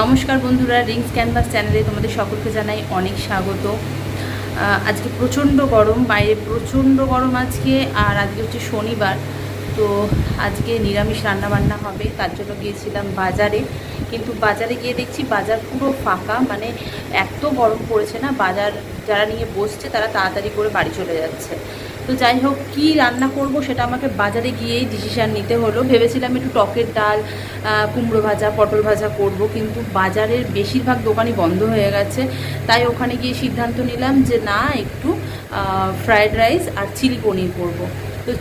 নমস্কার বন্ধুরা Rings canvas চ্যানেলে তোমাদের সকলকে জানাই অনেক স্বাগত। আজকে প্রচণ্ড গরম, বাইরে প্রচণ্ড গরম আজকে, আর আজকে হচ্ছে শনিবার। তো আজকে নিরামিষ রান্না বান্না হবে, তার জন্য গিয়েছিলাম বাজারে। কিন্তু বাজারে গিয়ে দেখছি বাজার পুরো ফাঁকা মানে এত গরম পড়েছে না, বাজার যারা নিয়ে বসছে তারা তাড়াতাড়ি করে বাড়ি চলে যাচ্ছে। তো যাই হোক, কী রান্না করব সেটা আমাকে বাজারে গিয়েই ডিসিশান নিতে হলো। ভেবেছিলাম একটু টকের ডাল কুমড়ো ভাজা, পটল ভাজা করব, কিন্তু বাজারের বেশিরভাগ দোকানই বন্ধ হয়ে গেছে। তাই ওখানে গিয়ে সিদ্ধান্ত নিলাম যে না, একটু ফ্রায়েড রাইস আর চিলি পনির করব। তো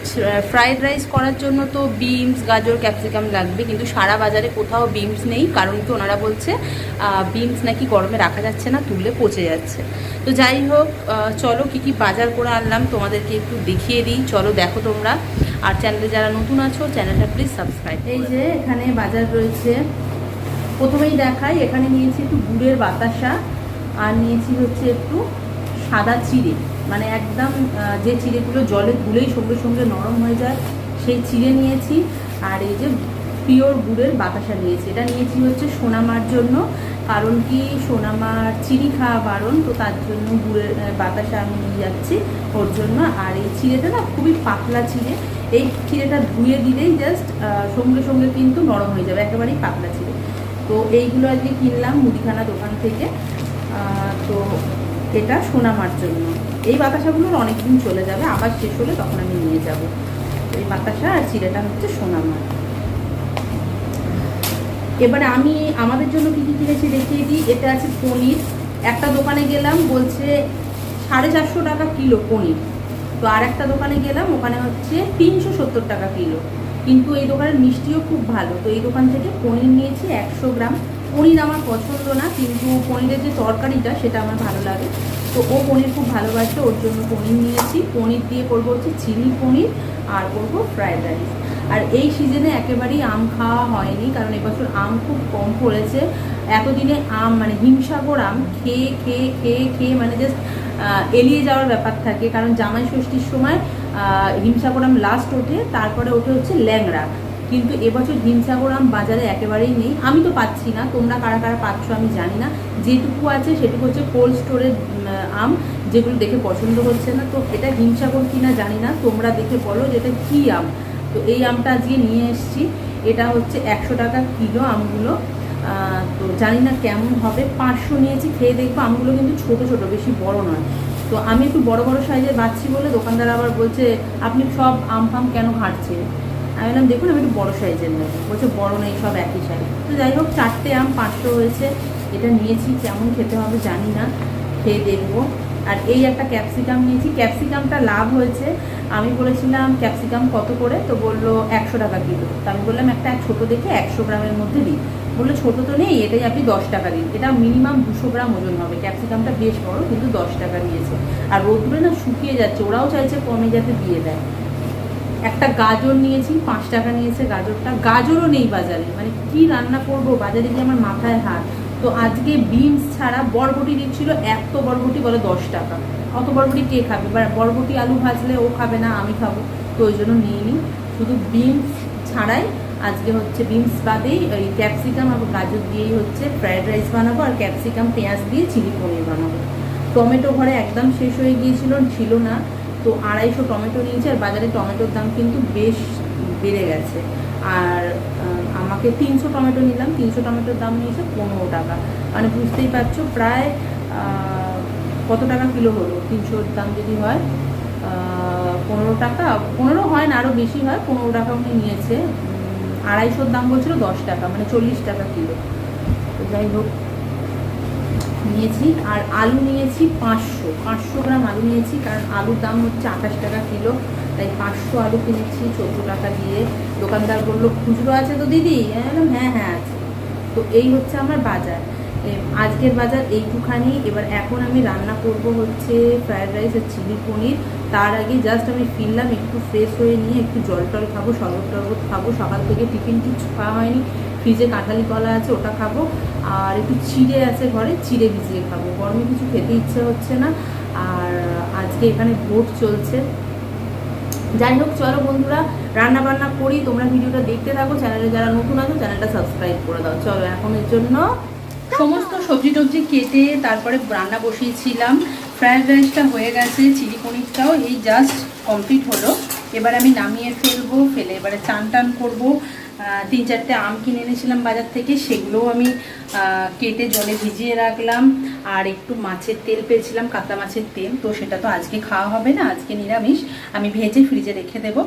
ফ্রায়েড রাইস করার জন্য তো বিনস গাজর ক্যাপসিকাম লাগবে কিন্তু সারা বাজারে কোথাও বিনস নেই কারণ কি ওনারা বলছে বিনস নাকি গরমে রাখা যাচ্ছে না তুললে পচে যাচ্ছে। তো যাই হোক চলো কি কি বাজার করে আনলাম তোমাদেরকে একটু দেখিয়ে দিই চলো দেখো তোমরা। আর চ্যানেলে যারা নতুন আছো চ্যানেলটা প্লিজ সাবস্ক্রাইব এই যে এখানে বাজার রয়েছে প্রথমেই দেখাই এখানে নিয়েছি একটু গুড়ের বাতাসা আর নিয়েছি হচ্ছে একটু সাদা চিড়ে। মানে একদম যে চিড়েগুলো জলে গুলেই সঙ্গে সঙ্গে নরম হয়ে যায়, সেই চিড়ে নিয়েছি। আর এই যে পিওর গুড়ের বাতাসা নিয়েছি। এটা নিয়েছি হচ্ছে সোনামার জন্য, কারণ কি সোনামার চিড়ি খাওয়া বারণ, তো তার জন্য গুড়ের বাতাসা আমি নিয়ে যাচ্ছি ওর জন্য। আর এই চিড়েটা না খুবই পাতলা চিড়ে, এই চিড়েটা ধুয়ে দিলেই জাস্ট সঙ্গে সঙ্গে কিন্তু নরম হয়ে যাবে, একেবারেই পাতলা চিড়ে। তো এইগুলো আজকে কিনলাম মুদিখানা দোকান থেকে। তো এটা সোনামার জন্য। এই বাতাসাগুলোর অনেক দিন চলে যাবে, আবার শেষ হলে তখন আমি নিয়ে যাব। এই বাতাসা আর চিড়েটা হচ্ছে সোনামার এবারে আমি আমাদের জন্য কী কী কিনেছি দেখিয়ে দিই। এটা আছে পনির। একটা দোকানে গেলাম, বলছে সাড়ে চারশো টাকা কিলো পনির। তো আর একটা দোকানে গেলাম, ওখানে হচ্ছে তিনশো সত্তর টাকা কিলো। কিন্তু এই দোকানের মিষ্টিও খুব ভালো। তো এই দোকান থেকে পনির নিয়েছি একশো গ্রাম। পনির আমার পছন্দ না, কিন্তু পনিরের যে তরকারিটা সেটা আমার ভালো লাগে। তো ও পনির খুব ভালোবাসে, ওর জন্য পনির নিয়েছি। পনির দিয়ে করব হচ্ছে চিলি পনির আর করব ফ্রায়েড রাইস। আর এই সিজনে একেবারেই আম খাওয়া হয়নি, কারণ এবছর আম খুব কম পড়েছে। এতদিনে আম মানে হিমসাগর আম, খেয়ে খেয়ে খেয়ে খেয়ে মানে জাস্ট এড়িয়ে যাওয়ার ব্যাপার থাকে। কারণ জামাই ষষ্ঠীর সময় হিমসাগর আম লাস্ট ওঠে, তারপরে ওঠে হচ্ছে ল্যাংড়া। কিন্তু এবছর হিমসাগর আম বাজারে একেবারেই নেই। আমি তো পাচ্ছি না, তোমরা কারা কারা পাচ্ছ আমি জানি না। যেটুকু আছে সেটুকু হচ্ছে কোল্ড স্টোরের আম, যেগুলো দেখে পছন্দ হচ্ছে না। তো এটা হিমসাগর কিনা জানি না, তোমরা দেখে বলো যে এটা কী আম। তো এই আমটা আজকে নিয়ে এসেছি। এটা হচ্ছে একশো টাকা কিলো আমগুলো। তো জানি না কেমন হবে। পাঁচশো নিয়েছি, খেয়ে দেখব। আমগুলো কিন্তু ছোট ছোট, বেশি বড় নয়। তো আমি একটু বড় বড় সাইজের বাচ্ছি বলে দোকানদার আবার বলছে, আপনি সব আম ফাম কেন ঘাঁটছেন আমি বললাম, দেখুন, আমি একটু বড় সাইজের নেব। বলছে, বড় নেই, সব একই সাইজ তো যাই হোক, চারটে আম, পাঁচশো হয়েছে। এটা নিয়েছি, কেমন খেতে হবে জানি না, খেয়ে দেখব। আর এই একটা ক্যাপসিকাম নিয়েছি। ক্যাপসিকামটা লাভ হয়েছে। আমি বলেছিলাম ক্যাপসিকাম কত করে? তো বলল, একশো টাকা কিলো। তো আমি বললাম, একটা ছোটো দেখে একশো গ্রামের মধ্যে দিই। বলল, ছোটো তো নেই, এটাই আপনি দশ টাকা দিন। এটা মিনিমাম দুশো গ্রাম ওজন হবে। ক্যাপসিকামটা বেশ বড়, কিন্তু দশ টাকা নিয়েছে আর রোদ্দুরে না শুকিয়ে যাচ্ছে, ওরাও চাইছে কমে যাতে দিয়ে দেয়। একটা গাজর নিয়েছি, পাঁচ টাকা নিয়েছে গাজরটা। গাজরও নেই বাজারে। মানে কি রান্না করব? বাজারে গিয়ে আমার মাথায় হাত। তো আজকে বিনস ছাড়া বরবটি দিচ্ছিল, এত বরবটি বলে দশ টাকা। অত বরবটি কে খাবে? বা বরবটি আলু ভাজলে ও খাবে না, আমি খাব। তো ওই জন্য নিয়ে নিই। শুধু বিনস ছাড়াই আজকে হচ্ছে বিনস বাদেই ওই ক্যাপসিকাম আর গাজর দিয়েই হচ্ছে ফ্রায়েড রাইস বানাবো আর ক্যাপসিকাম, পেঁয়াজ দিয়ে চিলি পনির বানাবো। টমেটো ঘরে একদম শেষ হয়ে গিয়েছিল, ছিল না। তো আড়াইশো টমেটো নিয়েছি আর বাজারে টমেটোর দাম কিন্তু বেশ বেড়ে গেছে। আর আমাকে তিনশো টমেটো নিলাম, তিনশো টমেটোর দাম নিয়েছে পনেরো টাকা। মানে বুঝতেই পারছ, প্রায় কত টাকা কিলো হলো? তিনশোর দাম যদি হয় পনেরো টাকা, পনেরো হয় না আরও বেশি হয়, পনেরো টাকা উনি নিয়েছে। আড়াইশোর দাম বলছিল দশ টাকা মানে চল্লিশ টাকা কিলো। তো যাই হোক নিয়েছি, আর আলু নিয়েছি পাঁচশো। পাঁচশো গ্রাম আলু নিয়েছি, কারণ আলুর দাম হচ্ছে আঠাশ টাকা কিলো। তাই পাঁচশো আলু কিনেছি চোদ্দ টাকা দিয়ে। দোকানদার বলল, খুচরো আছে তো দিদি? আমি হ্যাঁ হ্যাঁ আছে। তো এই হচ্ছে আমার বাজার। আজকের বাজার এইটুখানি। এবার এখন আমি রান্না করব হচ্ছে ফ্রায়েড রাইস আর চিলি পনির। তার আগে জাস্ট আমি ফিরলাম, একটু ফ্রেশ হয়ে নিয়ে একটু জল টল খাব, শরবত টরবত খাব। সকাল থেকে টিফিন কিছু খাওয়া হয়নি। ফ্রিজে কাঁঠালি কলা আছে, ওটা খাব। আর একটু চিড়ে আছে ঘরে, চিড়ে ভিজিয়ে খাব। গরমে কিছু খেতে ইচ্ছে হচ্ছে না। আর আজকে এখানে ভোট চলছে। যাই হোক, চলো বন্ধুরা, রান্না বান্না করি। তোমরা ভিডিওটা দেখতে থাকো। চ্যানেলে যারা নতুন আছো, চ্যানেলটা সাবস্ক্রাইব করে দাও। চলো, এখন এর জন্য সমস্ত সবজি টবজি কেটে তারপরে রান্না বসিয়েছিলাম। ফ্রায়েড রাইসটা হয়ে গেছে, চিলি পনিরটাও এই জাস্ট কমপ্লিট হলো। এবার আমি নামিয়ে ফেলব, ফেলে এবারে চান টান করব তিন চারটে আম কিনে এনেছিলাম বাজার থেকে, সেগুলোও আমি কেটে জলে ভিজিয়ে রাখলাম। আর একটু মাছের তেল পেয়েছিলাম, কাতলা মাছের তেল। তো সেটা তো আজকে খাওয়া হবে না, আজকে নিরামিষ। আমি ভেজে ফ্রিজে রেখে দেবো।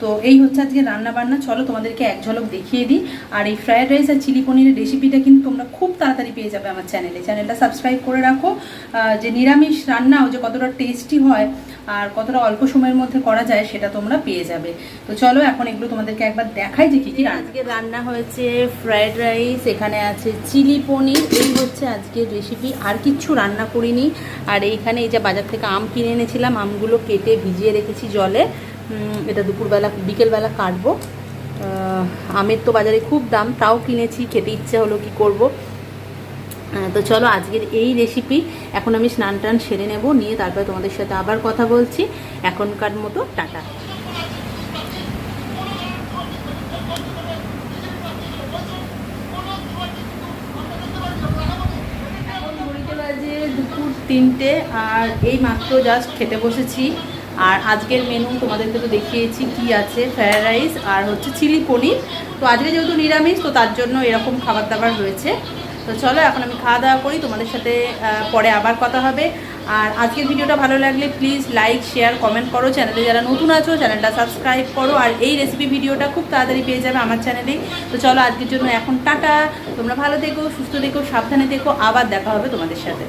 তো এই হচ্ছে আজকে রান্না বান্না চলো তোমাদেরকে এক ঝলক দেখিয়ে দিই। আর এই ফ্রায়েড রাইস আর চিলি পনিরের রেসিপিটা কিন্তু তোমরা খুব তাড়াতাড়ি পেয়ে যাবে আমার চ্যানেলে চ্যানেলটা সাবস্ক্রাইব করে রাখো। যে নিরামিষ রান্নাও যে কতটা টেস্টি হয় আর কতটা অল্প সময়ের মধ্যে করা যায়, সেটা তোমরা পেয়ে যাবে। তো চলো এখন এগুলো তোমাদেরকে একবার দেখাই যে কী কী আজকে রান্না হয়েছে ফ্রায়েড রাইস এখানে আছে চিলি পনির। এই হচ্ছে আজকের রেসিপি আর কিচ্ছু রান্না করিনি। আর এইখানে এই যে বাজার থেকে আম কিনে এনেছিলাম, আমগুলো কেটে ভিজিয়ে রেখেছি জলে। এটা দুপুরবেলা, বিকেলবেলা কাটবো। আমের তো বাজারে খুব দাম, তাও কিনেছি, খেতে ইচ্ছে হলো কি করব। তো চলো, আজকের এই রেসিপি এখন আমি স্নান টান সেরে নেব, নিয়ে তারপরে তোমাদের সাথে আবার কথা বলছি। এখনকার মতো, টাটা। তিনটে, আর এই মাত্র জাস্ট খেতে বসেছি। আর আজকের মেনু তোমাদেরকে তো দেখিয়েছি কি আছে ফ্রায়েড রাইস আর হচ্ছে চিলি পনির। তো আজকে যেহেতু নিরামিষ, তো তার জন্য এরকম খাবার দাবার রয়েছে। তো চলো এখন আমি খাওয়া দাওয়া করি, তোমাদের সাথে পরে আবার কথা হবে। আর আজকের ভিডিওটা ভালো লাগলে প্লিজ লাইক শেয়ার কমেন্ট করো। চ্যানেলে যারা নতুন আছো, চ্যানেলটা সাবস্ক্রাইব করো। আর এই রেসিপি ভিডিওটা খুব তাড়াতাড়ি পেয়ে যাবে আমার চ্যানেলেই তো চলো আজকের জন্য এখন টাটা। তোমরা ভালো থেকো, সুস্থ থেকো, সাবধানে থেকো। আবার দেখা হবে তোমাদের সাথে।